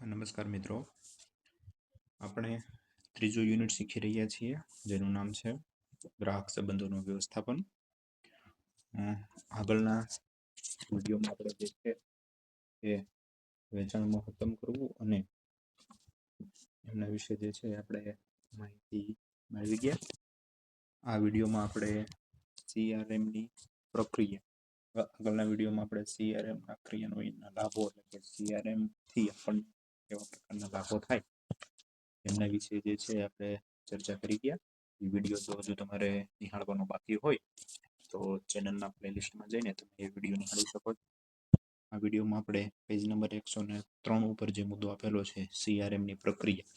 નમસ્કાર મિત્રો. આપણે ત્રીજું યુનિટ શીખી રહ્યા છીએ, જેનું નામ છે ગ્રાહક સંબંધોનું વ્યવસ્થાપન. આગળના વિડીયોમાં આપણે જે છે એ વેચાણ મહત્તમ કરવું અને એમના વિશે જે છે આપણે માહિતી મેળવી ગયા. આ વિડીયોમાં આપણે સીઆરએમની પ્રક્રિયા, આગળના વિડીયોમાં આપણે સીઆરએમ ના ક્રિયાન્વયનના લાભો એટલે કે સીઆરએમથી આપણને કેવા પ્રકારના લાભો થાય. એમના વિશે જે છે આપણે ચર્ચા કરી ગયા. એ વીડિયો જો હજુ તમારે નિહાળવાનો બાકી હોય, તો ચેનલના પ્લેલિસ્ટમાં જઈને તમે એ વીડિયો નિહાળી શકો છો. આ વિડીયોમાં આપણે પેજ નંબર એકસો ને ત્રણ ઉપર જે મુદ્દો આપેલો છે સીઆરએમની પ્રક્રિયા.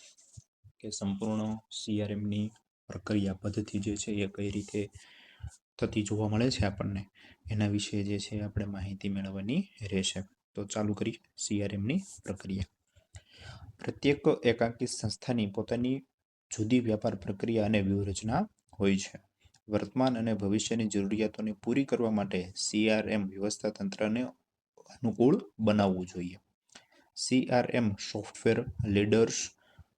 કે સંપૂર્ણ સીઆરએમની પ્રક્રિયા પદ્ધતિ જે છે એ કઈ રીતે થતી જોવા મળે છે આપણને, એના વિશે જે છે આપણે માહિતી મેળવવાની રહેશે. તો ચાલુ કરી સીઆરએમની પ્રક્રિયા. પ્રત્યેક એકાંકી સંસ્થાની પોતાની જુદી વ્યાપાર પ્રક્રિયા અને વ્યૂહરચના હોય છે. વર્તમાન અને ભવિષ્યની જરૂરિયાતોને પૂરી કરવા માટે સીઆરએમ વ્યવસ્થા તંત્રને અનુકૂળ બનાવવું જોઈએ. સીઆરએમ સોફ્ટવેર, લીડર્સ,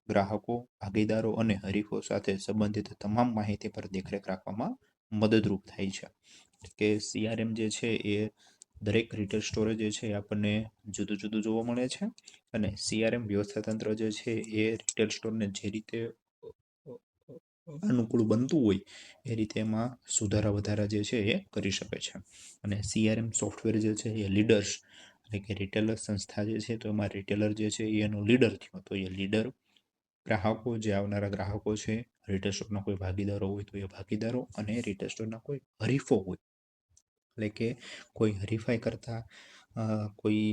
ગ્રાહકો, ભાગીદારો અને હરીફો સાથે સંબંધિત તમામ માહિતી પર દેખરેખ રાખવામાં મદદરૂપ થાય છે. કે સીઆરએમ જે છે એ દરેક રિટેલ સ્ટોરે જે છે એ આપણને જુદું જુદું જોવા મળે છે અને સીઆરએમ વ્યવસ્થા તંત્ર જે છે એ રિટેલ સ્ટોરને જે રીતે અનુકૂળ બનતું હોય એ રીતે એમાં સુધારા વધારા જે છે એ કરી શકે છે. અને સીઆરએમ સોફ્ટવેર જે છે એ લીડર્સ એટલે કે રિટેલર સંસ્થા જે છે તો એમાં રિટેલર જે છે એ એનો લીડર થયો તો એ લીડર ગ્રાહકો, જે આવનારા ગ્રાહકો છે રિટેલ સ્ટોરના કોઈ ભાગીદારો હોય તો એ ભાગીદારો અને રિટેલ સ્ટોરના કોઈ હરીફો હોય એટલે કે કોઈ હરીફાઈ કરતા કોઈ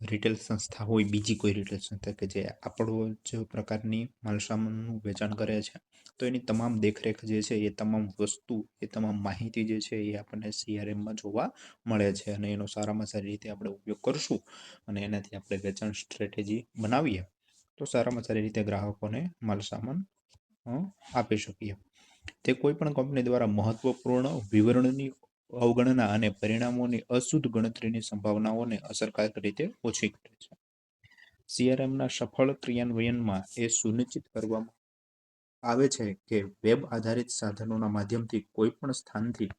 રિટેલ સંસ્થા હોય, બીજી કોઈ રિટેલ સંસ્થા કે જે આપણો જ પ્રકારની માલસામાનનું વેચાણ કરે છે, તો એની તમામ દેખરેખ જે છે, એ તમામ વસ્તુ, એ તમામ માહિતી જે છે, એ આપણને સીઆરએમમાં જોવા મળે છે અને એનો સારામાં સારી રીતે આપણે ઉપયોગ કરશું અને એનાથી આપણે વેચાણ સ્ટ્રેટેજી બનાવીએ, તો સારામાં સારી રીતે ગ્રાહકોને માલસામાન આપી શકીએ. તે કોઈ પણ કંપની દ્વારા મહત્વપૂર્ણ વિવરણની અવગણના અને પરિણામોની અશુદ્ધ ગણતરીની સંભાવનાઓને અસરકારક રીતે ઓછી કરે છે. સીઆરએમના સફળ ક્રિયાન્વયનમાં એ સુનિશ્ચિત કરવામાં આવે છે કે વેબ આધારિત સાધનોના માધ્યમથી કોઈ પણ સ્થાનથી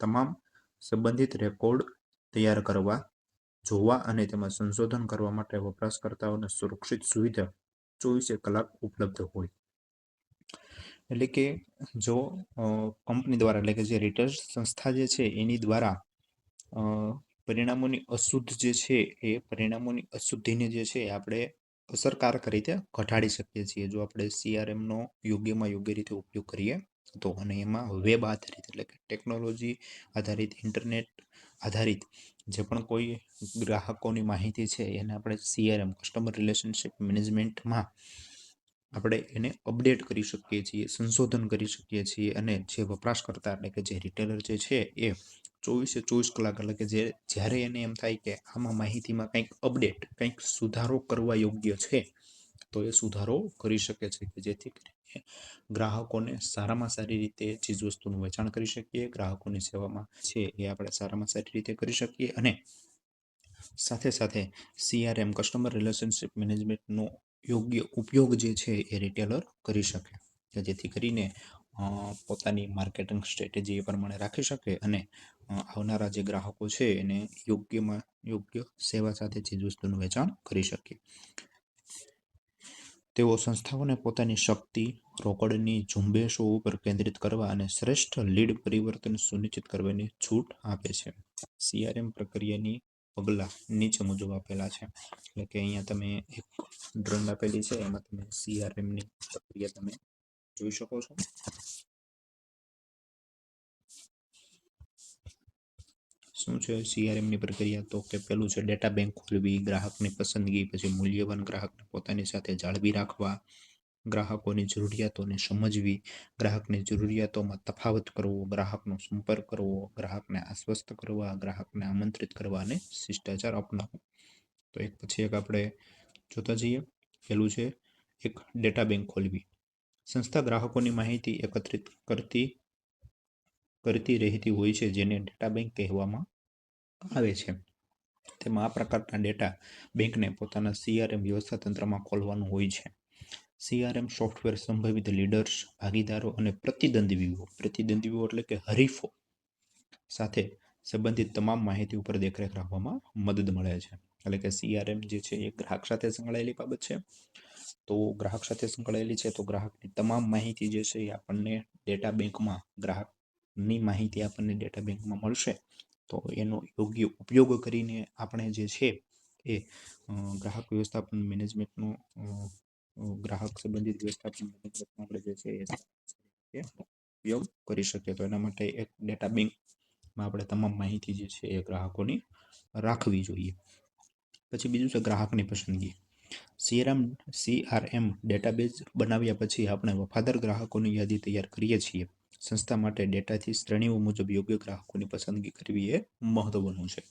તમામ સંબંધિત રેકોર્ડ તૈયાર કરવા, જોવા અને તેમાં સંશોધન કરવા માટે વપરાશકર્તાઓને સુરક્ષિત સુવિધા ચોવીસે કલાક ઉપલબ્ધ હોય. એટલે કે જો કંપની દ્વારા એટલે કે જે રિટેલ સંસ્થા જે છે, એની દ્વારા પરિણામોની અશુદ્ધ જે છે, એ પરિણામોની અશુદ્ધિને જે છે, એ આપણે અસરકારક રીતે ઘટાડી શકીએ છીએ. જો આપણે સીઆરએમનો યોગ્યમાં યોગ્ય રીતે ઉપયોગ કરીએ, તો અને એમાં વેબ આધારિત એટલે કે ટેકનોલોજી આધારિત ઇન્ટરનેટ આધારિત જે પણ કોઈ ગ્રાહકોની માહિતી છે, એને આપણે સીઆરએમ કસ્ટમર રિલેશનશિપ મેનેજમેન્ટમાં આપણે એને અપડેટ કરી શકીએ છીએ, સંશોધન કરી શકીએ છીએ અને જે વપરાશકર્તા એટલે કે જે રિટેલર જે છે એ ચોવીસે ચોવીસ કલાક એટલે કે જે, જ્યારે એને એમ થાય કે આમાં માહિતીમાં કંઈક અપડેટ કંઈક સુધારો કરવા યોગ્ય છે, તો એ સુધારો કરી શકે છે કે જેથી કરીને ગ્રાહકોને સારામાં સારી રીતે ચીજવસ્તુનું વેચાણ કરી શકીએ, ગ્રાહકોની સેવામાં છે એ આપણે સારામાં સારી રીતે કરી શકીએ અને સાથે સાથે સીઆરએમ કસ્ટમર રિલેશનશિપ મેનેજમેન્ટનો યોગ્ય ઉપયોગ જે છે એ રિટેલર કરી શકે. કે જેથી કરીને પોતાની માર્કેટિંગ સ્ટ્રેટેજી એ પ્રમાણે રાખી શકે અને આવનારા જે ગ્રાહકો છે એને યોગ્યમાં યોગ્ય સેવા સાથે ચીજવસ્તુનું વેચાણ કરી શકે. તેઓ સંસ્થાઓને પોતાની શક્તિ, રોકડની ઝુંબેશો ઉપર કેન્દ્રિત કરવા અને શ્રેષ્ઠ લીડ પરિવર્તન સુનિશ્ચિત કરવાની છૂટ આપે છે. સીઆરએમ પ્રક્રિયાની પગલાં નીચે મુજબ આપેલા છે. એટલે કે અહીંયા તમે એક ડ્રોઈંગ આપેલી છે, એમાં તમે સીઆરએમની પ્રક્રિયા તમે જોઈ શકો છો. શું છે સીઆરએમની પ્રક્રિયા? તો કે પેલું છે, ડેટા બેંક ખોલવી, ગ્રાહકની પસંદગી, પછી મૂલ્યવાન ગ્રાહકને પોતાની સાથે જાળવી રાખવા ગ્રાહકોની જરૂરિયાતોને સમજવી, ગ્રાહકની જરૂરિયાતોમાં તફાવત કરવો, ગ્રાહકનો સંપર્ક કરવો, ગ્રાહકને આશ્વસ્ત કરવા, ગ્રાહકને આમંત્રિત કરવા અને શિષ્ટાચાર અપનાવવો. તો એક પછી એક આપણે જોતા જઈએ. પહેલું છે એક ડેટા બેંક ખોલવી. સંસ્થા ગ્રાહકોની માહિતી એકત્રિત કરતી કરતી રહેતી હોય છે જેને ડેટા બેંક કહેવામાં આવે છે. તેમાં આ પ્રકારના ડેટા બેંકને પોતાના સીઆરએમ વ્યવસ્થા તંત્રમાં ખોલવાનું હોય છે. સીઆરએમ સોફ્ટવેર સંભવિત લીડર્સ, ભાગીદારો અને પ્રતિદ્વંદ્વીઓ. પ્રતિદ્વંદીઓ એટલે કે હરીફો સાથે સંબંધિત તમામ માહિતી ઉપર દેખરેખ રાખવામાં મદદ મળે છે. એટલે કે સીઆરએમ જે છે એ ગ્રાહક સાથે સંકળાયેલી બાબત છે. તો ગ્રાહક સાથે સંકળાયેલી છે તો ગ્રાહકની તમામ માહિતી જે છે એ આપણને ડેટા બેંકમાં, ગ્રાહકની માહિતી આપણને ડેટા બેંકમાં મળશે. તો એનો યોગ્ય ઉપયોગ કરીને આપણે જે છે એ ગ્રાહક વ્યવસ્થાપન મેનેજમેન્ટનો ગ્રાહક સંબંધિત વ્યવસ્થાપન આપણે જે છે એ ઉપયોગ કરી શકીએ તો એના માટે એક ડેટા બેંકમાં આપણે તમામ માહિતી જે છે એ ગ્રાહકોની રાખવી જોઈએ. પછી બીજું છે ગ્રાહકની પસંદગી. સીઆરએમ સીઆરએમ ડેટાબેઝ બનાવ્યા પછી આપણે વફાદાર ગ્રાહકોની યાદી તૈયાર કરીએ છીએ. સંસ્થા માટે ડેટાથી શ્રેણીઓ મુજબ યોગ્ય ગ્રાહકોની પસંદગી કરવી એ મહત્વનું છે.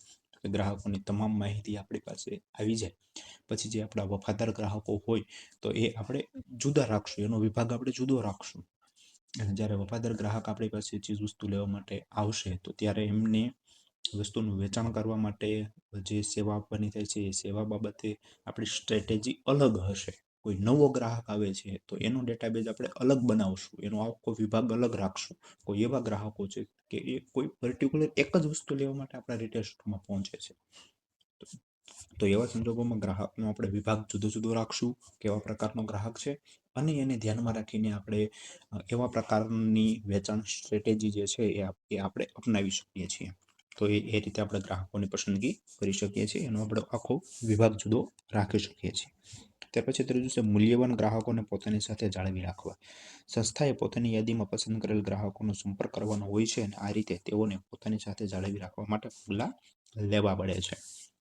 ગ્રાહકોની તમામ માહિતી આપણી પાસે આવી જાય. પછી જે આપણા વફાદાર ગ્રાહકો હોય, તો એ આપણે જુદા રાખશું. એનો વિભાગ આપણે જુદો રાખશું. અને જ્યારે વફાદાર ગ્રાહક આપણી પાસે ચીજ વસ્તુ લેવા માટે આવશે, તો ત્યારે એમને વસ્તુનું વેચાણ કરવા માટે જે સેવા આપવાની થાય છે, એ સેવા બાબતે આપણી સ્ટ્રેટેજી અલગ હશે. કોઈ નવો ગ્રાહક આવે છે, તો એનો ડેટાબેઝ આપણે અલગ બનાવશું, એનો આખો વિભાગ અલગ રાખશું. કોઈ એવા ગ્રાહકો છે કે એ કોઈ પર્ટિક્યુલર એક જ વસ્તુ લેવા માટે આપણા રિટેલ સ્ટોરમાં પહોંચે છે. તો- એવા સંજોગોમાં ગ્રાહકનો આપણે વિભાગ જુદો જુદો રાખશું, કેવા પ્રકારનો ગ્રાહક છે, અને એને ધ્યાનમાં રાખીને આપણે એવા પ્રકારની વેચાણ સ્ટ્રેટેજી જે છે એ આપણે અપનાવી શકીએ છીએ. તો એ એ રીતે આપણે ગ્રાહકોની પસંદગી કરી શકીએ છીએ, એનો આપણે આખો વિભાગ જુદો રાખી શકીએ છીએ. ત્યાર પછી ત્રીજું છે, મૂલ્યવાન ગ્રાહકોને પોતાની સાથે જાળવી રાખવા. સંસ્થાએ પોતાની યાદીમાં પસંદ કરેલ ગ્રાહકોનો સંપર્ક કરવાનો હોય છે અને આ રીતે તેઓને પોતાની સાથે જાળવી રાખવા માટે પગલાં લેવા પડે છે.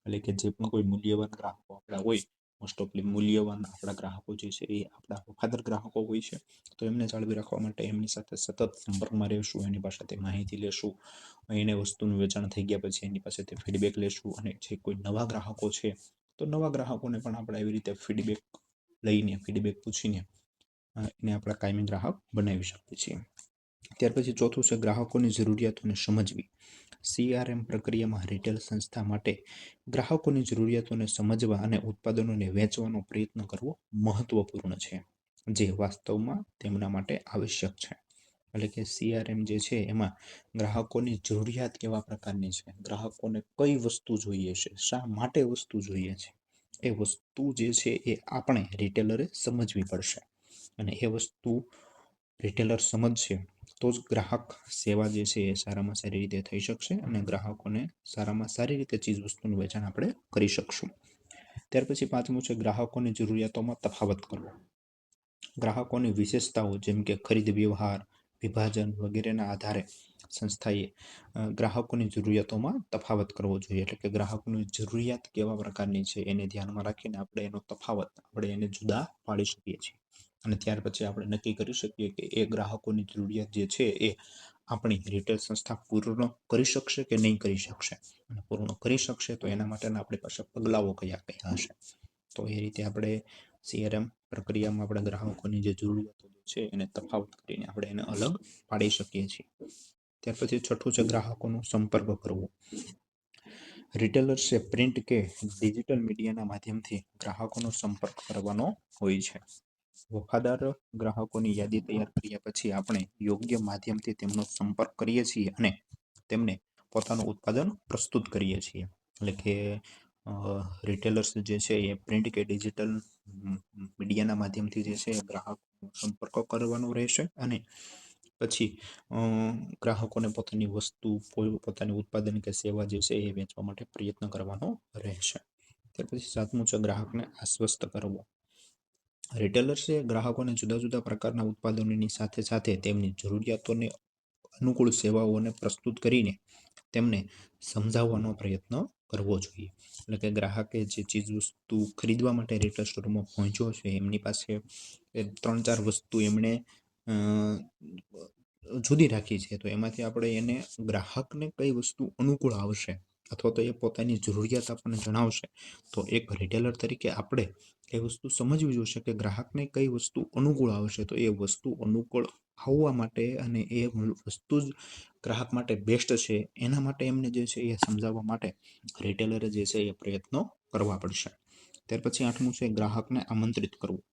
એટલે કે જે પણ કોઈ મૂલ્યવાન ગ્રાહકો આપણા હોય મોસ્ટ ઓફલી મૂલ્યવાન આપણા ગ્રાહકો જે છે એ આપણા વફાદાર ગ્રાહકો હોય છે, તો એમને જાળવી રાખવા માટે એમની સાથે સતત સંપર્કમાં રહેશું, એની પાસેથી માહિતી લેશું એને વસ્તુનું વેચાણ થઈ ગયા પછી એની પાસેથી ફીડબેક લેશું, અને જે કોઈ નવા ગ્રાહકો છે તો નવા ગ્રાહકોને પણ આપણે એવી રીતે ફીડબેક લઈને ફીડબેક પૂછીને એને આપણા કાયમી ગ્રાહક બનાવી શકીએ છીએ. ત્યાર પછી ચોથું છે ગ્રાહકોની જરૂરિયાતોને સમજવી. સીઆરએમ પ્રક્રિયામાં રિટેલ સંસ્થા માટે ગ્રાહકોની જરૂરિયાતોને સમજવા અને ઉત્પાદનોને વેચવાનો પ્રયત્ન કરવો મહત્વપૂર્ણ છે, જે વાસ્તવમાં તેમના માટે આવશ્યક છે. એટલે કે સીઆરએમ જે છે, એમાં ગ્રાહકોની જરૂરિયાત કેવા પ્રકારની છે? ગ્રાહકોને કઈ વસ્તુ જોઈએ છે? શા માટે વસ્તુ જોઈએ છે? એ વસ્તુ જે છે, એ આપણે રિટેલરે સમજવી પડશે. અને એ વસ્તુ રિટેલર સમજશે, તો જ ગ્રાહક સેવા જે છે, એ સારામાં સારી રીતે થઈ શકશે અને ગ્રાહકોને સારામાં સારી રીતે ચીજ વસ્તુનું વેચાણ આપણે કરી શકશું. ત્યાર પછી પાંચમું છે, ગ્રાહકોની જરૂરિયાતોમાં તફાવત કરવો. ગ્રાહકોની વિશેષતાઓ જેમ કે ખરીદ વ્યવહાર વિભાજન વગેરેના આધારે સંસ્થાએ ગ્રાહકોની જરૂરિયાતોમાં તફાવત કરવો જોઈએ. એટલે કે ગ્રાહકોની જરૂરિયાત કેવા પ્રકારની છે એને ધ્યાનમાં રાખીને આપણે એનો તફાવત, આપણે એને જુદા પાડી શકીએ છીએ. અને ત્યાર પછી આપણે નક્કી કરી શકીએ કે એ ગ્રાહકોની જરૂરિયાત જે છે એ આપણી રિટેલ સંસ્થા પૂર્ણ કરી શકશે કે નહીં કરી શકશે. અને પૂર્ણ કરી શકશે તો એના માટેના આપણી પાસે પગલાઓ કયા કયા હશે. તો એ રીતે આપણે સીઆરએમ પ્રક્રિયામાં આપણે ગ્રાહકોની જે જરૂરિયાતો છે એને તફાવત કરીને આપણે એને અલગ પાડી શકીએ છીએ. ત્યાર પછી છઠ્ઠું છે ગ્રાહકોનો સંપર્ક કરવો. રિટેલર્સે પ્રિન્ટ કે ડિજિટલ મીડિયાના માધ્યમથી ગ્રાહકોનો સંપર્ક કરવાનો હોય છે. વફાદાર ગ્રાહકોની યાદી તૈયાર કર્યા પછી આપણે યોગ્ય માધ્યમથી તેમનો સંપર્ક કરીએ છીએ અને તેમને પોતાનું ઉત્પાદન પ્રસ્તુત કરીએ છીએ. એટલે કે રિટેલર્સ જે છે એ પ્રિન્ટ કે ડિજિટલ મીડિયાના માધ્યમથી જે છે ગ્રાહક સંપર્ક કરવાનો રહેશે અને પછી ગ્રાહકોને પોતાની વસ્તુ પોતાની ઉત્પાદન કે સેવા જે છે એ વેચવા માટે પ્રયત્ન કરવાનો રહેશે. ત્યાર પછી સાતમું છે ગ્રાહકને આશ્વસ્ત કરવો. રિટેલર્સે ગ્રાહકોને જુદા જુદા પ્રકારના ઉત્પાદનોની સાથે સાથે તેમની જરૂરિયાતોને અનુકૂળ સેવાઓને પ્રસ્તુત કરીને તેમને સમજાવવાનો પ્રયત્ન કરવો જોઈએ. એટલે કે ગ્રાહકે જે ચીજ વસ્તુ ખરીદવા માટે રિટેલ સ્ટોરમાં પહોંચ્યો છે, એમની પાસે ત્રણ ચાર વસ્તુ એમણે જુદી રાખી છે, તો એમાંથી આપણે એને ગ્રાહકને કઈ વસ્તુ અનુકૂળ આવશે? અથવા તો એ પોતાની જરૂરિયાત આપણને જણાવશે, તો એક રિટેલર તરીકે આપણે એ વસ્તુ સમજવી જોઈશે કે ગ્રાહકને કઈ વસ્તુ અનુકૂળ આવશે. તો એ વસ્તુ અનુકૂળ આવવા માટે અને એ વસ્તુ જ ગ્રાહક માટે બેસ્ટ છે. એના માટે એમને જે છે એ સમજાવવા માટે રિટેલરે જે છે એ પ્રયત્નો કરવા પડશે. ત્યાર પછી આઠમું છે ગ્રાહકને આમંત્રિત કરવું.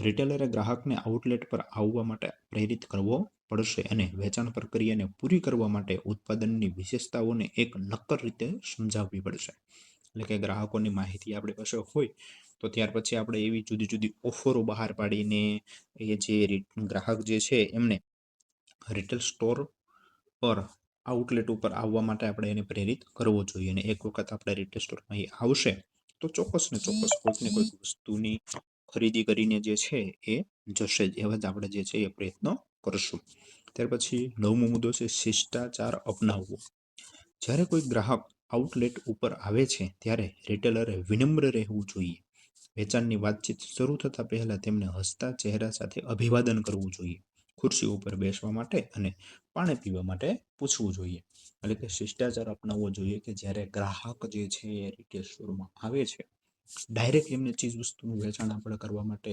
રિટેલરે ગ્રાહકને આઉટલેટ પર આવવા માટે પ્રેરિત કરવો પડશે અને વેચાણ પ્રક્રિયાને પૂરી કરવા માટે ઉત્પાદનની વિશેષતાઓને એક નક્કર રીતે સમજાવવી પડશે. એટલે કે ગ્રાહકોની માહિતી આપણી પાસે હોય, તો ત્યાર પછી આપણે એવી જુદી જુદી ઓફરો બહાર પાડીને એ જે ગ્રાહક જે છે એમને રિટેલ સ્ટોર પર આઉટલેટ ઉપર આવવા માટે આપણે એને પ્રેરિત કરવો જોઈએ અને એક વખત આપણે રિટેલ સ્ટોરમાં એ આવશે, તો ચોક્કસ ને ચોક્કસ કોઈક ને કોઈક વસ્તુની ખરીદી કરીને જે છે એ જશે જ. એવા જ આપણે જે છે એ પ્રયત્નો કરશું. ત્યાર પછી નવમો મુદ્દો છે શિષ્ટાચાર અપનાવવો. જ્યારે કોઈ ગ્રાહક આઉટલેટ ઉપર આવે છે, ત્યારે રિટેલરે વિનમ્ર રહેવું જોઈએ. વેચાણની વાતચીત શરૂ થતાં પહેલાં તેમને હસતા ચહેરા સાથે અભિવાદન કરવું જોઈએ. ખુરશી ઉપર બેસવા માટે અને પાણી પીવા માટે પૂછવું જોઈએ. એટલે કે શિષ્ટાચાર અપનાવવો જોઈએ કે જ્યારે ગ્રાહક જે છે એ રિટેલ સ્ટોરમાં આવે છે ડાયરેક્ટ એમને ચીજ વસ્તુનું વેચાણ આપણે કરવા માટે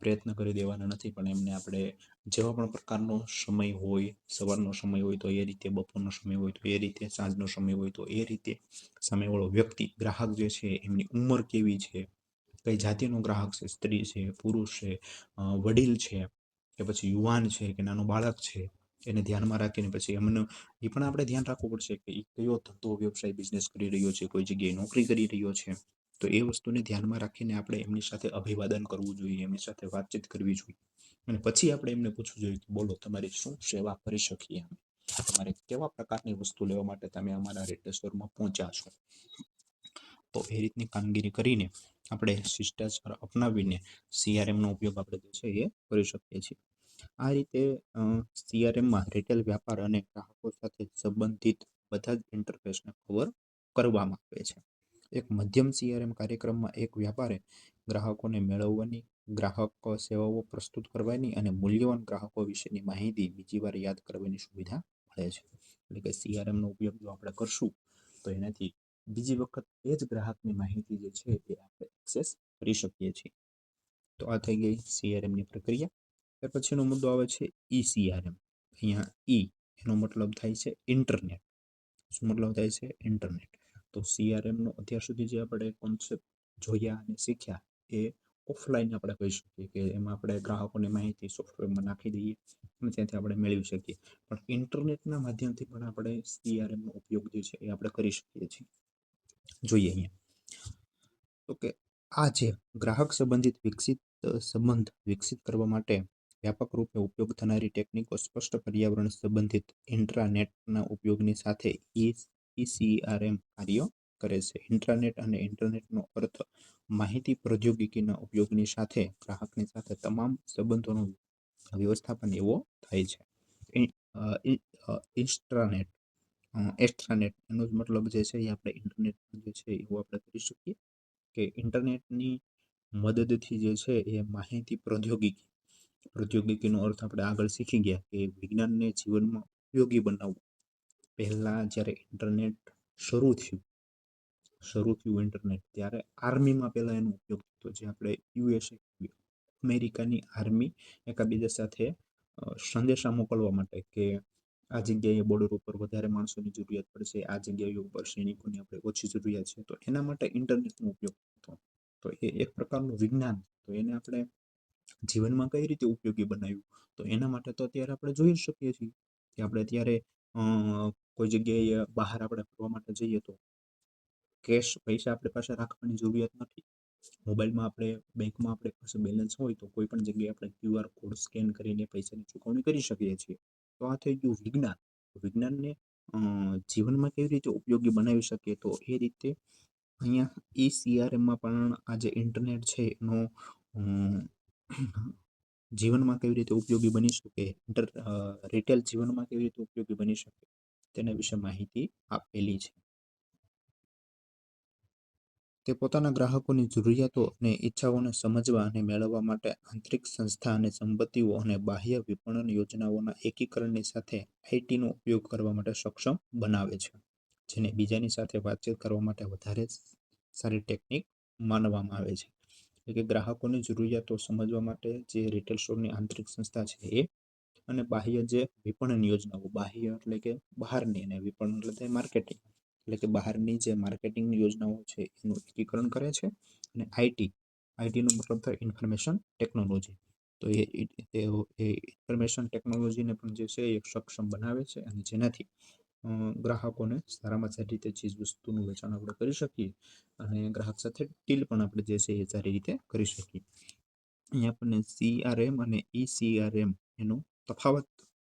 પ્રયત્ન કરી દેવાના નથી, પણ એમને આપણે જેવા પણ પ્રકારનો સમય હોય, સવારનો સમય હોય તો એ રીતે, બપોરનો સમય હોય તો એ રીતે, સાંજનો સમય હોય તો એ રીતે. સામેવાળો વ્યક્તિ, ગ્રાહક જે છે, એમની ઉંમર કેવી છે? કઈ જાતિનો ગ્રાહક છે? સ્ત્રી છે, પુરુષ છે વડીલ છે, કે પછી યુવાન છે, કે નાનું બાળક છે? એને ધ્યાનમાં રાખીને પછી એમને એ પણ આપણે ધ્યાન રાખવું પડશે કે એ કયો ધંધો, વ્યવસાય બિઝનેસ કરી રહ્યો છે? કોઈ જગ્યાએ નોકરી કરી રહ્યો છે? તો એ વસ્તુને ધ્યાનમાં રાખીને આપણે એમની સાથે અભિવાદન કરવું જોઈએ, એમની સાથે વાતચીત કરવી જોઈએ. અને પછી આપણે એમને પૂછવું જોઈએ કે બોલો, તમારી શું સેવા કરી શકીએ અમે? તમારે કેવા પ્રકારની વસ્તુ લેવા માટે તમે અમારા રિટેલ સ્ટોરમાં પહોંચ્યા છો? તો એ રીતની કામગીરી કરીને આપણે શિષ્ટાચાર અપનાવીને સીઆરએમનો ઉપયોગ આપણે જે છે એ કરી શકીએ છીએ. આ રીતે સીઆરએમમાં રિટેલ વ્યાપાર અને ગ્રાહકો સાથે સંબંધિત બધા જ ઇન્ટરફેસને કવર કરવામાં આવે છે. એક મધ્યમ સીઆરએમ કાર્યક્રમમાં એક વ્યાપારે ગ્રાહકોને મેળવવાની, ગ્રાહક સેવાઓ પ્રસ્તુત કરવાની અને મૂલ્યવાન ગ્રાહકો વિશેની માહિતી બીજી વાર યાદ કરવાની સુવિધા મળે છે. એટલે કે સીઆરએમનો ઉપયોગ જો આપણે કરશું, તો એનાથી બીજી વખત એ જ ગ્રાહકની માહિતી જે છે તે આપણે એક્સેસ કરી શકીએ છીએ. તો આ થઈ ગઈ સીઆરએમની પ્રક્રિયા. ત્યાર પછીનો મુદ્દો આવે છે ઈ સીઆરએમ અહીંયા ઈ એનો મતલબ થાય છે ઇન્ટરનેટ શું મતલબ થાય છે? ઇન્ટરનેટ તો સીઆરએમનો અત્યાર સુધી જે આપણે કોન્સેપ્ટ જોયા અને શીખ્યા એ ઓફલાઈન આપણે કહી શકીએ કે એમાં આપણે ગ્રાહકોને માહિતી સોફ્ટવેરમાં નાખી દઈએ અને ત્યાંથી આપણે મેળવી શકીએ. પણ ઇન્ટરનેટના માધ્યમથી પણ આપણે સીઆરએમનો ઉપયોગ જે છે એ આપણે કરી શકીએ છીએ. જોઈએ અહીંયા. તો કે આ જે ગ્રાહક સંબંધિત વિકસિત સંબંધ વિકસિત કરવા માટે વ્યાપક રૂપે ઉપયોગ થનારી ટેકનિકો સ્પષ્ટ પર્યાવરણ સંબંધિત ઇન્ટ્રાનેટના ઉપયોગની સાથે ઈસીઆરએમ કાર્ય કરે છે. ઇન્ટ્રાનેટ અને ઇન્ટરનેટનો અર્થ માહિતી પ્રૌદ્યોગિકીના ઉપયોગની સાથે ગ્રાહકની સાથે તમામ સંબંધોનું વ્યવસ્થાપન એવો થાય છે. ઇન્સ્ટ્રાનેટ એક્સ્ટ્રાનેટ એનો જ મતલબ જે છે એ આપણે ઇન્ટરનેટ જે છે એવું આપણે કરી શકીએ કે ઇન્ટરનેટની મદદથી જે છે એ માહિતી પ્રૌદ્યોગિકી, પ્રૌદ્યોગિકીનો અર્થ આપણે આગળ શીખી ગયા કે વિજ્ઞાનને જીવનમાં ઉપયોગી બનાવવું. પહેલાં જ્યારે ઇન્ટરનેટ શરૂ થયું શરૂ થયું ઇન્ટરનેટ ત્યારે આર્મીમાં પહેલાં એનો ઉપયોગ થતો, જે આપણે યુએસએ અમેરિકાની આર્મી એકાબીજા સાથે સંદેશા મોકલવા માટે કે આ જગ્યાએ બોર્ડર ઉપર વધારે માણસોની જરૂરિયાત પડશે, આ જગ્યાએ ઉપર સૈનિકોની આપણે ઓછી જરૂરિયાત છે, તો એના માટે ઇન્ટરનેટનો ઉપયોગ થતો. તો એ એક પ્રકારનું વિજ્ઞાન તો એને આપણે જીવનમાં કઈ રીતે ઉપયોગી બનાવ્યું? તો એના માટે તો અત્યારે આપણે જોઈ શકીએ છીએ કે આપણે અત્યારે કોઈ જગ્યાએ બહાર આપણે ફરવા માટે જઈએ તો કેશ પૈસા આપણી પાસે રાખવાની જરૂરિયાત નથી. મોબાઈલમાં આપણે, બેંકમાં આપણે પાસે બેલેન્સ હોય તો કોઈ પણ જગ્યાએ આપણે ક્યુઆર કોડ સ્કેન કરીને પૈસાની ચૂકવણી કરી શકીએ છીએ. તો આ થઈ ગયું વિજ્ઞાન. વિજ્ઞાનને જીવનમાં કેવી રીતે ઉપયોગી બનાવી શકીએ તો એ રીતે અહીંયા ઈ સીઆરએમમાં પણ આ જે ઇન્ટરનેટ છે એનો જીવનમાં કેવી રીતે ઉપયોગી બની શકે રિટેલ જીવનમાં કેવી રીતે ઉપયોગી બની શકે. તેના વિશે માહિતી આપેલી છે. તે પોતાના ગ્રાહકોની જરૂરિયાતો અને ઈચ્છાઓને સમજવા અને મેળવવા માટે આંતરિક સંસ્થા અને સંપત્તિઓ અને બાહ્ય વિપણન યોજનાઓના એકીકરણની સાથે આઈટીનો ઉપયોગ કરવા માટે સક્ષમ બનાવે છે, જેને બીજાની સાથે વાતચીત કરવા માટે વધારે સારી ટેકનિક માનવામાં આવે છે. એટલે કે ગ્રાહકોની જરૂરિયાતો સમજવા માટે જે રિટેલ સ્ટોરની આંતરિક સંસ્થા છે એ અને બાહ્ય જે વિપણન યોજનાઓ, બાહ્ય એટલે કે બહારની અને વિપણન એટલે કે માર્કેટિંગ એટલે કે બહારની જે માર્કેટિંગની યોજનાઓ છે એનું એકીકરણ કરે છે અને આઈટી આઈટીનો મતલબ થાય ઇન્ફોર્મેશન ટેકનોલોજી તો એ એ ઇન્ફોર્મેશન ટેકનોલોજીને પણ જે છે એ સક્ષમ બનાવે છે અને જેનાથી ગ્રાહકોને સારામાં સારી રીતે ચીજ વસ્તુનું વેચાણ આપણે કરી શકીએ અને ગ્રાહક સાથે ડીલ પણ આપણે જે છે એ સારી રીતે કરી શકીએ. અહીંયા આપણને સીઆરએમ અને ઈ સીઆરએમ એનું તફાવત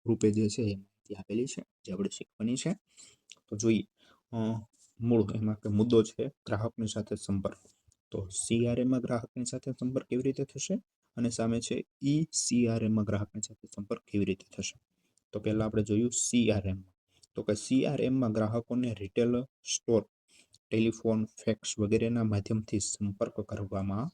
રૂપે જે છે એ માહિતી આપેલી છે, જે આપણે શીખવાની છે. તો જોઈએ મૂળ એમાં કે મુદ્દો છે, ગ્રાહકની સાથે સંપર્ક. તો સીઆરએમમાં ગ્રાહકની સાથે સંપર્ક કેવી રીતે થશે? અને સામે છે ઈ સીઆરએમમાં ગ્રાહકની સાથે સંપર્ક કેવી રીતે થશે? તો પહેલાં આપણે જોયું સીઆરએમ તો કે સીઆરએમમાં ગ્રાહકોને રિટેલ સ્ટોર ટેલિફોન ફેક્સ વગેરેના માધ્યમથી સંપર્ક કરવામાં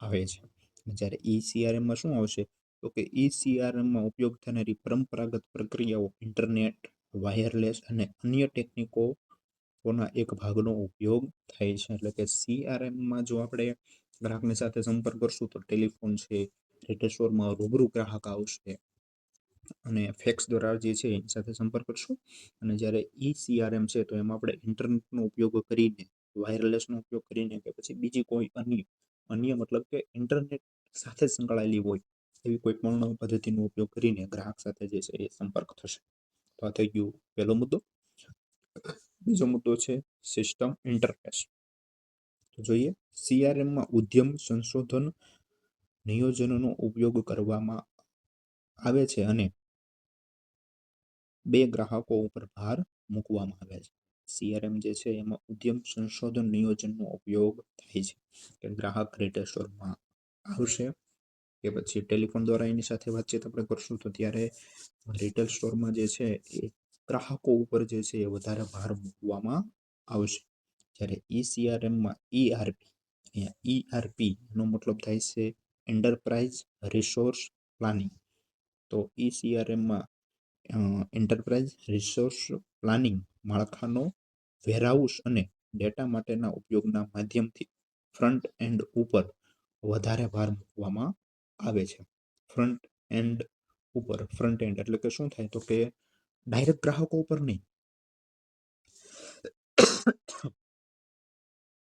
આવે છે. જ્યારે ઈ સીઆરએમમાં શું આવશે? તો કે ઈસીઆરએમમાં ઉપયોગ થનારી પરંપરાગત પ્રક્રિયાઓ ઇન્ટરનેટ, વાયરલેસ અને અન્ય ટેકનિકોના એક ભાગનો ઉપયોગ થાય છે. એટલે કે સીઆરએમમાં જો આપણે ગ્રાહકની સાથે સંપર્ક કરશું તો ટેલિફોન છે રિટેલ રૂબરૂ ગ્રાહક આવશે અને ફેક્સ દ્વારા જે છે એની સાથે સંપર્ક કરશું. અને જ્યારે ઈ સીઆરએમ છે તો એમાં આપણે ઇન્ટરનેટનો ઉપયોગ કરીને, વાયરલેસનો ઉપયોગ કરીને કે પછી બીજી કોઈ અન્ય અન્ય મતલબ કે ઇન્ટરનેટ સાથે સંકળાયેલી હોય એવી કોઈ પણ પદ્ધતિનો ઉપયોગ કરીને ગ્રાહક સાથે જે છે એ સંપર્ક થશે. તો આ થઈ ગયું પહેલો મુદ્દો. બીજો મુદ્દો છે સિસ્ટમ ઇન્ટરફેસ તો જોઈએ સીઆરએમમાં ઉદ્યમ સંશોધન નિયોજનનો ઉપયોગ કરવામાં આવે છે અને બે ગ્રાહકો ઉપર ભાર મૂકવામાં આવે છે. સીઆરએમ જે છે એમાં ઉદ્યમ સંશોધન નિયોજનનો ઉપયોગ થાય છે. કે ગ્રાહક રિટેલ સ્ટોરમાં આવશે. કે પછી ટેલિફોન દ્વારા એની સાથે વાતચીત આપણે કરશું, તો ત્યારે રિટેલ સ્ટોરમાં જે છે એ ગ્રાહકો ઉપર જે છે એ વધારે ભાર મૂકવામાં આવશે. જ્યારે ઈ સીઆરએમમાં ઈઆરપી અહીંયા ઈઆરપી નો મતલબ થાય છે એન્ટરપ્રાઇઝ રિસોર્સ પ્લાનિંગ તો ઈ એન્ટરપ્રાઇઝ રિસોર્સ પ્લાનિંગ માળખાનો વેરહાઉસ અને ડેટા માટેના ઉપયોગના માધ્યમથી ફ્રન્ટ એન્ડ ઉપર વધારે ભાર મૂકવામાં આવે છે. ફ્રન્ટ એન્ડ ઉપર ફ્રન્ટ એન્ડ એટલે કે શું થાય? તો કે ડાયરેક્ટ ગ્રાહકો ઉપર નહીં.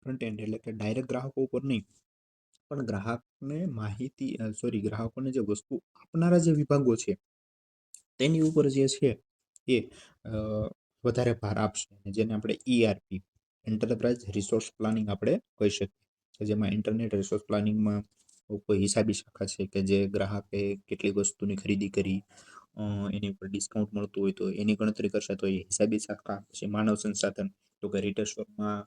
ફ્રન્ટ એન્ડ એટલે કે ડાયરેક્ટ ગ્રાહકો ઉપર નહીં. પણ ગ્રાહકને માહિતી સોરી ગ્રાહકોને જે વસ્તુ આપનારા જે વિભાગો છે, તેની ઉપર જે છે એ વધારે ભાર આપશે જેને આપણે ઈઆરપી એન્ટરપ્રાઇઝ રિસોર્સ પ્લાનિંગ આપણે કહી શકીએ. જેમાં ઇન્ટરનેટ રિસોર્સ પ્લાનિંગમાં કોઈ હિસાબી શાખા છે કે જે ગ્રાહકે કેટલી વસ્તુની ખરીદી કરી એની ઉપર ડિસ્કાઉન્ટ મળતું હોય તો એની ગણતરી કરશે તો એ હિસાબી શાખા, પછી માનવ સંસાધન, તો કે રિટેલ સ્ટોરમાં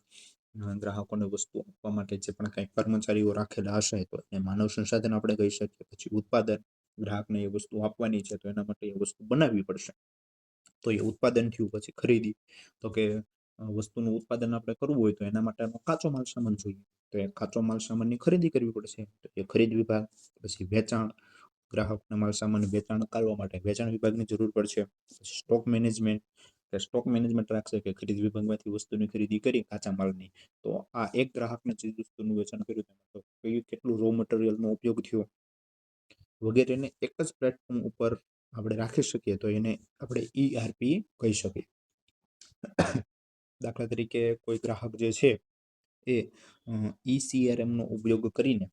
ગ્રાહકોને વસ્તુ આપવા માટે જે પણ કંઈ કર્મચારીઓ રાખેલા હશે તો એ માનવ સંસાધન આપણે કહી શકીએ, પછી ઉત્પાદન, ગ્રાહકને એ વસ્તુ આપવાની છે તો એના માટે એ વસ્તુ બનાવવી પડશે. તો એ ઉત્પાદન થયું, પછી ખરીદી, તો કે વસ્તુનું ઉત્પાદન આપણે કરવું હોય તો એના માટેનો કાચો માલ સામાન જોઈએ. તો એ કાચો માલ સામાનની ખરીદી કરવી પડશે. તો એ ખરીદ વિભાગ, પછી વેચાણ, ગ્રાહકને માલ સામાન વેચાણ કરવા માટે વેચાણ વિભાગની જરૂર પડશે. સ્ટોક મેનેજમેન્ટ સ્ટોક મેનેજમેન્ટ રાખશે કે ખરીદ વિભાગમાંથી વસ્તુની ખરીદી કરી કાચા માલની. તો આ એક ગ્રાહકને ચીજ વસ્તુનું વેચાણ કર્યું તો કયું કેટલું રો મટીરિયલનો ઉપયોગ થયો? વગેરેને એક જ પ્લેટફોર્મ ઉપર આપણે રાખી શકીએ તો એને આપણે ઈઆરપી કહી શકીએ. દાખલા તરીકે કોઈ ગ્રાહક જે છે એ ઈસીઆરએમનો ઉપયોગ કરીને,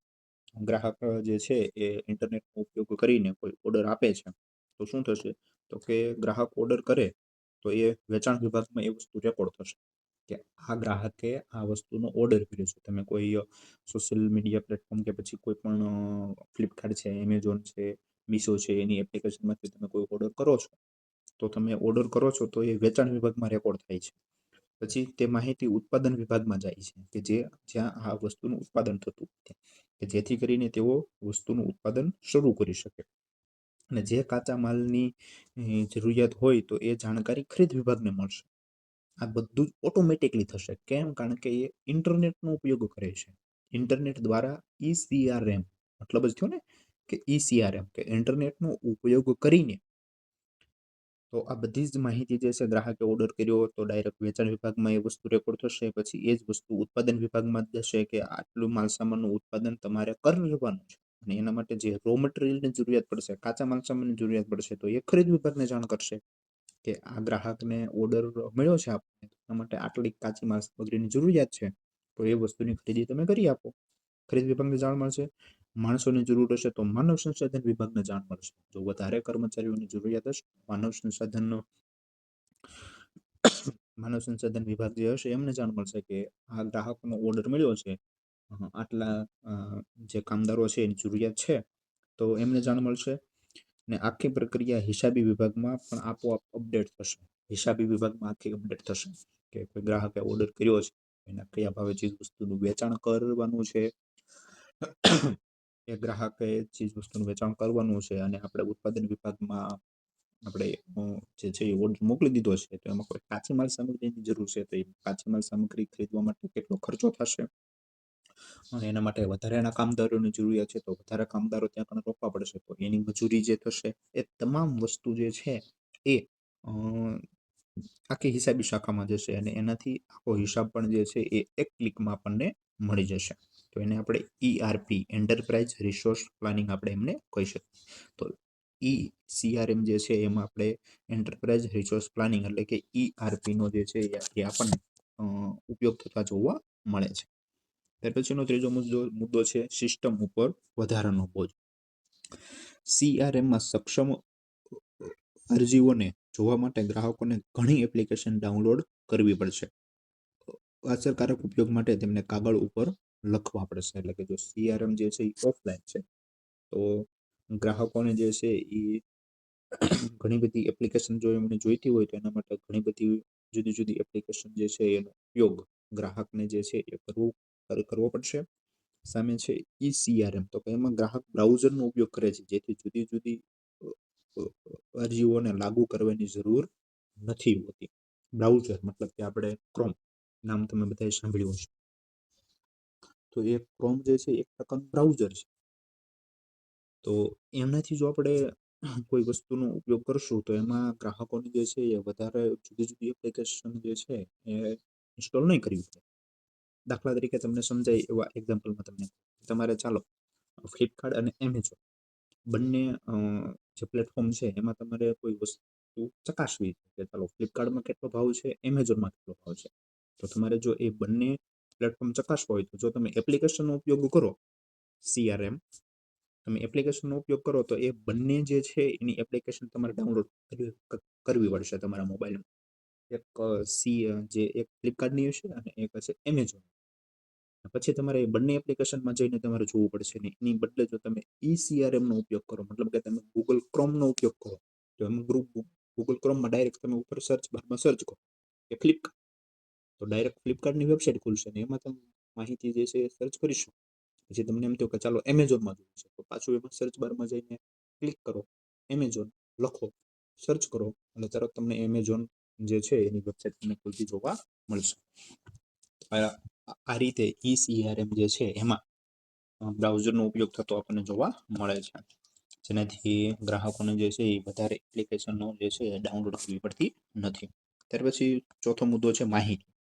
ગ્રાહક જે છે એ ઇન્ટરનેટનો ઉપયોગ કરીને કોઈ ઓર્ડર આપે છે. તો શું થશે? તો કે ગ્રાહક ઓર્ડર કરે, તો એ વેચાણ વિભાગમાં એ વસ્તુ રેકોર્ડ થશે કે આ ગ્રાહકે આ વસ્તુનો ઓર્ડર કર્યો છે. તમે કોઈ સોશિયલ મીડિયા પ્લેટફોર્મ કે પછી કોઈ પણ ફ્લિપકાર્ટ છે, એમેઝોન છે, મીશો છે, એની એપ્લિકેશનમાંથી તમે કોઈ ઓર્ડર કરો છો, તો તમે ઓર્ડર કરો છો તો એ વેચાણ વિભાગમાં રેકોર્ડ થાય છે. પછી તે માહિતી ઉત્પાદન વિભાગમાં જાય છે, કે જે જ્યાં આ વસ્તુનું ઉત્પાદન થતું કે જેથી કરીને તેઓ વસ્તુનું ઉત્પાદન શરૂ કરી શકે. અને જે કાચા માલની જરૂરિયાત હોય તો એ જાણકારી ખરીદ વિભાગને મળશે. આ બધું જ ઓટોમેટિકલી થશે. કેમ? કારણ કે એ ઇન્ટરનેટનો ઉપયોગ કરે છે. ઇન્ટરનેટ દ્વારા ઈસીઆરએમ મતલબ જ થયો ને, કે ઈસીઆરએમ કે ઇન્ટરનેટનો ઉપયોગ કરીને તો આ બધી જ માહિતી જે છે ગ્રાહકે ઓર્ડર કર્યો તો ડાયરેક્ટ વેચાણ વિભાગમાં એ વસ્તુ રેકોર્ડ થશે, પછી એ જ વસ્તુ ઉત્પાદન વિભાગમાં જશે કે આટલું માલસામાનનું ઉત્પાદન તમારે કરવાનું છે. અને એના માટે જે રો મટીરિયલની જરૂરિયાત પડશે, કાચા માલસામાનની જરૂરિયાત પડશે, તો એ ખરીદ વિભાગને જાણ કરશે કે આ ગ્રાહકને ઓર્ડર મળ્યો છે આપણને એના માટે આટલી કાચી માલ સામગ્રીની જરૂરિયાત છે, તો એ વસ્તુની ખરીદી તમે કરી આપો. ખરીદ વિભાગને જાણ મળશે. માણસોની જરૂર હશે તો માનવ સંસાધન વિભાગને જાણ મળશે. જો વધારે કર્મચારીઓની જરૂરિયાત હશે, માનવ સંસાધનનો માનવ સંસાધન વિભાગ જે હશે, એમને જાણ મળશે કે આ ગ્રાહકનો ઓર્ડર મળ્યો છે. આટલા જે કામદારો છે, એની જરૂરિયાત છે, તો એમને જાણ મળશે ને આખી પ્રક્રિયા હિસાબી વિભાગમાં પણ આપોઆપ અપડેટ થશે. હિસાબી વિભાગમાં આખી અપડેટ થશે કે કોઈ ગ્રાહકે ઓર્ડર કર્યો છે, એના કયા ભાવે ચીજ વસ્તુનું વેચાણ કરવાનું છે. એ ગ્રાહકે ચીજ વસ્તુનું વેચાણ કરવાનું છે અને આપણે ઉત્પાદન વિભાગમાં આપણે જે છે એ ઓર્ડર મોકલી દીધો છે, તો એમાં કોઈ કાચી માલ સામગ્રીની જરૂર છે, તો એ કાચી માલ સામગ્રી ખરીદવા માટે કેટલો ખર્ચો થશે? અને એના માટે વધારાના કામદારોની જરૂરિયાત છે, તો વધારે કામદારો ત્યાં કણે રોકવા પડશે, તો એની મજૂરી જે થશે, એ તમામ વસ્તુ જે છે એ આખી હિસાબી શાખામાં જશે અને એનાથી આખો હિસાબ પણ જે છે એ એક ક્લિકમાં આપણને મળી જશે. તો એને આપણે ઈઆરપી એન્ટરપ્રાઇઝ રિસોર્સ પ્લાનિંગ આપણે એમને કહી શકીએ. તો ઈ સીઆરએમ જે છે એમાં આપણે એન્ટરપ્રાઇઝ રિસોર્સ પ્લાનિંગ એટલે કે ઈઆરપીનો જે છે એ આપણને ઉપયોગ થતા જોવા મળે છે. ત્યાર પછીનો ત્રીજો મુદ્દો મુદ્દો છે સિસ્ટમ ઉપર વધારાનો બોજ. સીઆરએમમાં સક્ષમ અરજીઓને જોવા માટે ગ્રાહકોને ઘણી એપ્લિકેશન ડાઉનલોડ કરવી પડશે. અસરકારક ઉપયોગ માટે તેમને કાગળ ઉપર લખવા પડશે. એટલે કે જો સીઆરએમ જે છે એ ઓફલાઈન છે. તો ગ્રાહકોને જે છે એ ઘણી બધી એપ્લિકેશન જો એમને જોઈતી હોય તો એના માટે ઘણી બધી જુદી જુદી એપ્લિકેશન જે છે એનો ઉપયોગ ગ્રાહકને જે છે એ કરવું કરવો પડશે. સામે છે ઈ સીઆરએમ તો કે એમાં ગ્રાહક બ્રાઉઝરનો ઉપયોગ કરે છે. જેથી જુદી જુદી અરજીઓને લાગુ કરવાની જરૂર નથી હોતી. બ્રાઉઝર, મતલબ કે આપણે ક્રોમ નામ તમે બધાએ સાંભળ્યું હશે. તો એ ક્રોમ જે છે એક પ્રકારનું બ્રાઉઝર છે. તો એમનાથી જો આપણે કોઈ વસ્તુનો ઉપયોગ કરશું તો એમાં ગ્રાહકોને જે છે એ વધારે જુદી જુદી એપ્લિકેશન જે છે એ ઇન્સ્ટોલ નહીં કરવી પડે. દાખલા તરીકે તમને સમજાય એવા એક્ઝામ્પલમાં તમને તમારે ચાલો ફ્લિપકાર્ટ અને એમેઝોન બંને જે પ્લેટફોર્મ છે એમાં તમારે કોઈ વસ્તુ ચકાસવી છે કે ચાલો ફ્લિપકાર્ટમાં કેટલો ભાવ છે એમેઝોનમાં કેટલો ભાવ છે. તો તમારે જો એ બંને પ્લેટફોર્મ ચકાસવો હોય તો જો તમે એપ્લિકેશનનો ઉપયોગ કરો સીઆરએમ તમે એપ્લિકેશનનો ઉપયોગ કરો તો એ બંને જે છે એની એપ્લિકેશન તમારે ડાઉનલોડ કરવી પડશે તમારા મોબાઈલમાં. એક સી જે એક ફ્લિપકાર્ટની હશે અને એક હશે એમેઝોન પછી તમારે એ બંને એપ્લિકેશનમાં જઈને તમારે જોવું પડશે ને એની બદલે જો તમે ઈ સીઆરએમનો ઉપયોગ કરો, મતલબ કે તમે ગૂગલ ક્રોમનો ઉપયોગ કરો તો એમ ગ્રુપ ગૂગલ ક્રોમમાં ડાયરેક્ટ તમે ઉપર સર્ચ બારમાં સર્ચ કરો કે ફ્લિપકાર્ટ તો ડાયરેક્ટ ફ્લિપકાર્ટની વેબસાઇટ ખુલશે ને એમાં તમે માહિતી જે છે એ સર્ચ કરીશું. પછી તમને એમ થયું કે ચાલો એમેઝોનમાં જોવું છે. તો પાછું એમાં સર્ચ બારમાં જઈને ક્લિક કરો. એમેઝોન લખો. સર્ચ કરો અને તરત તમને એમેઝોન જે છે એની વેબસાઇટ તમને ખુલતી જોવા મળશે. આ રીતે ઈ સીઆરએમ જે છે એમાં બ્રાઉઝરનો ઉપયોગ થતો આપણને જોવા મળે છે. જેનાથી ગ્રાહકોને જે છે એ વધારે એપ્લિકેશનો જે છે ડાઉનલોડ કરવી પડતી નથી. ત્યાર પછી ચોથો મુદ્દો છે માહિતી.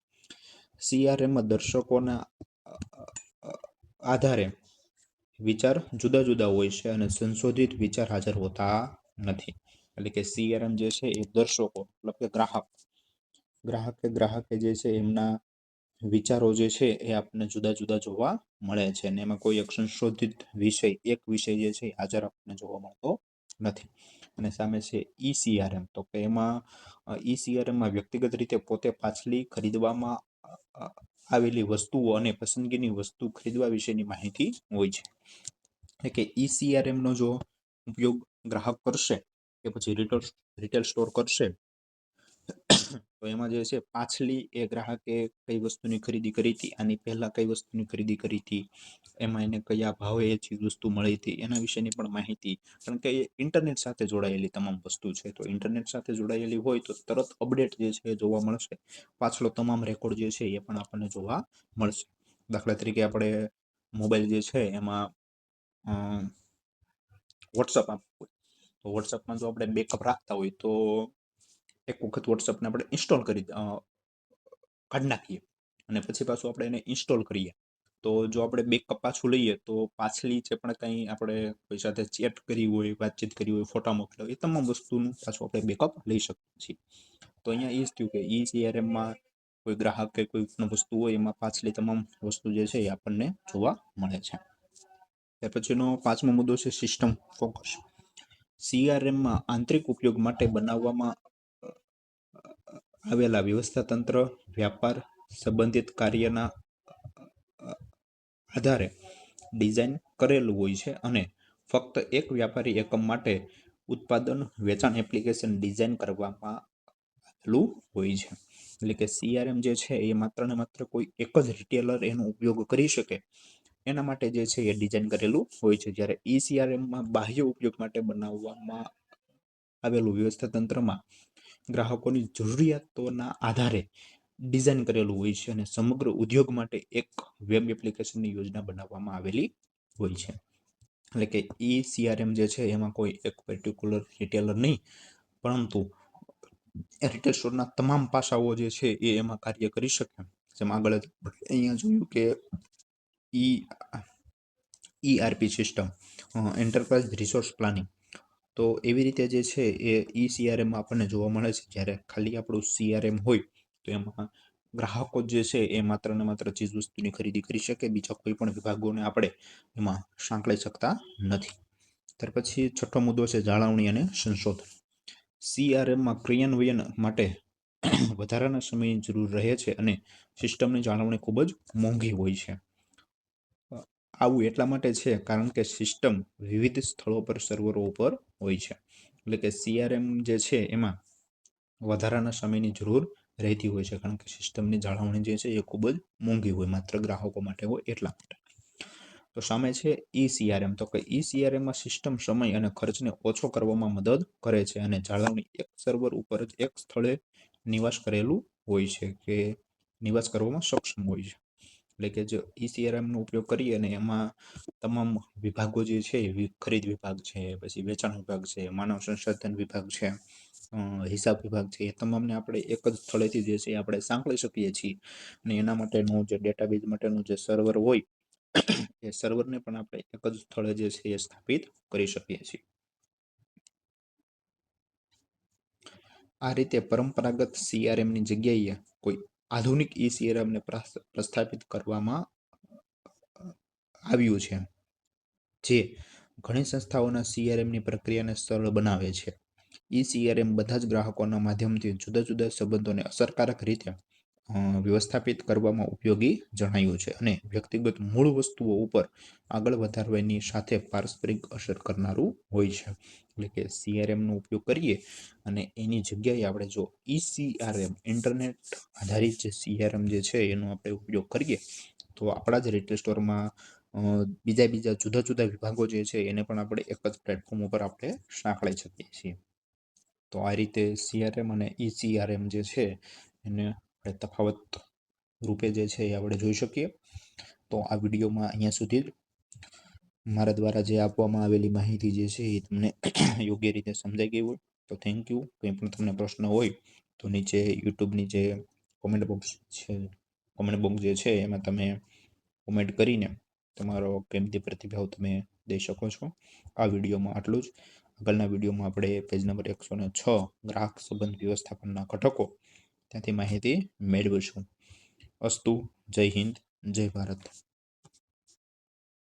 સીઆરએમમાં દર્શકોના આધારે વિચાર જુદા જુદા હોય છે અને સંશોધિત વિચાર હાજર હોતા નથી. એટલે કે સીઆરએમ જે છે એ દર્શકો, મતલબ કે ગ્રાહક, ગ્રાહકે ગ્રાહકે જે છે એમના વિચારો જે છે એ આપણને જુદા જુદા જોવા મળે છે અને એમાં કોઈ એક સંશોધિત વિષય, એક વિષય જે છે હાજર આપણને જોવા મળતો નથી. અને સામે છે ઈ સીઆરએમ. તો કે એમાં ઈ સીઆરએમમાં વ્યક્તિગત રીતે પોતે પાછલી ખરીદવામાં આવેલી વસ્તુઓ અને પસંદગીની વસ્તુ ખરીદવા વિશેની માહિતી હોય છે. એટલે કે ઈ સીઆરએમનો જો ઉપયોગ ગ્રાહક કરશે કે પછી રિટેલ રિટેલ સ્ટોર કરશે તો એમાં જે છે, પાછલી એ ગ્રાહકે કઈ વસ્તુની ખરીદી કરી હતી આની પહેલાં કઈ વસ્તુની ખરીદી કરી હતી, એમાં એને કયા ભાવે એ ચીજ વસ્તુ મળી હતી, એના વિશેની પણ માહિતી. કારણ કે એ ઇન્ટરનેટ સાથે જોડાયેલી તમામ વસ્તુ છે. તો ઇન્ટરનેટ સાથે જોડાયેલી હોય તો તરત અપડેટ જે છે એ જોવા મળશે. પાછલો તમામ રેકોર્ડ જે છે એ પણ આપણને જોવા મળશે. દાખલા તરીકે આપણે મોબાઈલ જે છે એમાં વોટ્સઅપ આપવું તો વોટ્સઅપમાં જો આપણે બેકઅપ રાખતા હોય તો એક વખત વોટ્સઅપને આપણે ઇન્સ્ટોલ કરી કાઢી નાખીએ અને પછી પાછું આપણે એને ઇન્સ્ટોલ કરીએ. તો જો આપણે બેકઅપ પાછું લઈએ, તો પાછલી જે પણ કંઈ આપણે કોઈ સાથે ચેટ કરી હોય, વાતચીત કરી હોય ફોટા મોકલ્યો એ તમામ વસ્તુનું પાછું આપણે બેકઅપ લઈ શકીએ છીએ. તો અહીંયા એ જ થયું કે ઈ સીઆરએમમાં કોઈ ગ્રાહક કે કોઈ પણ વસ્તુ હોય, એમાં પાછલી તમામ વસ્તુ જે છે એ આપણને જોવા મળે છે. ત્યાર પછીનો પાંચમો મુદ્દો છે સિસ્ટમ ફોકસ સીઆરએમમાં આંતરિક ઉપયોગ માટે બનાવવામાં આવેલા વ્યવસ્થા તંત્ર વ્યાપાર સંબંધિત કાર્યના આધારે ડિઝાઇન કરેલું હોય છે અને ફક્ત એક વ્યાપારી એકમ માટે ઉત્પાદન, વેચાણ એપ્લિકેશન ડિઝાઇન કરવામાં આવેલું હોય છે. એટલે કે સીઆરએમ જે છે એ માત્ર ને માત્ર કોઈ એક જ રિટેલર એનો ઉપયોગ કરી શકે. એના માટે જે છે એ ડિઝાઇન કરેલું હોય છે. જ્યારે ઈ સીઆરએમમાં બાહ્ય ઉપયોગ માટે બનાવવામાં આવેલું વ્યવસ્થા તંત્રમાં ગ્રાહકોની જરૂરિયાતોના આધારે ડિઝાઇન કરેલું હોય છે અને સમગ્ર ઉદ્યોગ માટે એક વેબ એપ્લિકેશનની યોજના બનાવવામાં આવેલી હોય છે. એટલે કે ઈ સીઆરએમ જે છે, એમાં કોઈ એક પર્ટિક્યુલર રિટેલર નહીં, પરંતુ રિટેલ સ્ટોરના તમામ પાસાઓ જે છે, એ એમાં કાર્ય કરી શકે. જેમ આગળ અહીંયા જોયું કે E ERP system enterprise resource planning તો એવી રીતે જે છે એ ઈ સીઆરએમમાં આપણને જોવા મળે છે. જ્યારે ખાલી આપણું સીઆરએમ હોય, તો એમાં ગ્રાહકો જે છે એ માત્ર ને માત્ર ચીજ વસ્તુની ખરીદી કરી શકે. બીજા કોઈ પણ વિભાગોને આપણે એમાં સાંકળી શકતા નથી. ત્યાર પછી છઠ્ઠો મુદ્દો છે જાળવણી અને સંશોધન. સીઆરએમમાં ક્રિયાન્વયન માટે વધારાના સમયની જરૂર રહે છે અને સિસ્ટમની જાળવણી ખૂબ જ મોંઘી હોય છે. આવું એટલા માટે છે કારણ કે સિસ્ટમ વિવિધ સ્થળો પર સર્વરો ઉપર હોય છે. એટલે કે સીઆરએમ જે છે એમાં વધારાના સમયની જરૂર રહેતી હોય છે કારણ કે સિસ્ટમની જાળવણી જે છે એ ખૂબ જ મોંઘી હોય, માત્ર ગ્રાહકો માટે હોય એટલા માટે. તો સામે છે ઈ સીઆરએમ તો કે ઈ સીઆરએમમાં સિસ્ટમ સમય અને ખર્ચને ઓછો કરવામાં મદદ કરે છે અને જાળવણી એક સર્વર ઉપર જ એક સ્થળે નિવાસ કરેલું હોય છે કે નિવાસ કરવામાં સક્ષમ હોય છે. એટલે કે જો ઈ નો ઉપયોગ કરીએ અને એમાં તમામ વિભાગો જે છે ખરીદ વિભાગ છે, પછી વેચાણ વિભાગ છે, માનવ સંસાધન વિભાગ છે હિસાબ વિભાગ છે, એ તમામને આપણે એક જ સ્થળેથી જે છે એ આપણે સાંકળી શકીએ છીએ. અને એના માટેનું જે ડેટાબેઝ માટેનું જે સર્વર હોય, એ સર્વરને પણ આપણે એક જ સ્થળે જે છે એ સ્થાપિત કરી શકીએ છીએ. આ રીતે પરંપરાગત સીઆરએમની જગ્યાએ કોઈ આધુનિક ઈ સીઆરએમને પ્રસ્થાપિત કરવામાં આવ્યું છે. જે ઘણી સંસ્થાઓના સીઆરએમની પ્રક્રિયાને સરળ બનાવે છે. ઈ સીઆરએમ બધા જ ગ્રાહકોના માધ્યમથી જુદા જુદા સંબંધોને અસરકારક રીતે વ્યવસ્થાપિત કરવામાં ઉપયોગી જણાયું છે અને વ્યક્તિગત મૂળ વસ્તુઓ ઉપર આગળ વધારવાની સાથે પારસ્પરિક અસર કરનારું હોય છે. એટલે કે સીઆરએમનો ઉપયોગ કરીએ અને એની જગ્યાએ આપણે જો ઈસીઆરએમ ઇન્ટરનેટ આધારિત જે સીઆરએમ જે છે એનો આપણે ઉપયોગ કરીએ, તો આપણા જ રિટેલ સ્ટોરમાં બીજા બીજા જુદા જુદા વિભાગો જે છે એને પણ આપણે એક જ પ્લેટફોર્મ ઉપર આપણે સાંકળી શકીએ છીએ. તો આ રીતે સીઆરએમ અને ઈસીઆરએમ જે છે એને આપણે તફાવત રૂપે જે છે એ આપણે જોઈ શકીએ. તો આ વિડીયોમાં અહીંયા સુધી મારા દ્વારા જે આપવામાં આવેલી માહિતી જે છે એ તમને યોગ્ય રીતે સમજાઈ ગઈ હોય, તો થેન્ક યુ કંઈ પણ તમને પ્રશ્ન હોય, તો નીચે યુટ્યુબની જે કોમેન્ટ બોક્સ છે કોમેન્ટ બોક્સ જે છે એમાં તમે કોમેન્ટ કરીને તમારો કેમતી પ્રતિભાવ તમે દઈ શકો છો. આ વિડીયોમાં આટલું જ. આગળના વિડીયોમાં આપણે પેજ નંબર એકસો ને છ, ગ્રાહક સંબંધ વ્યવસ્થાપનના ઘટકો ત્યાંથી માહિતી મેળવીશું. અસ્તુ જય હિન્દ જય ભારત.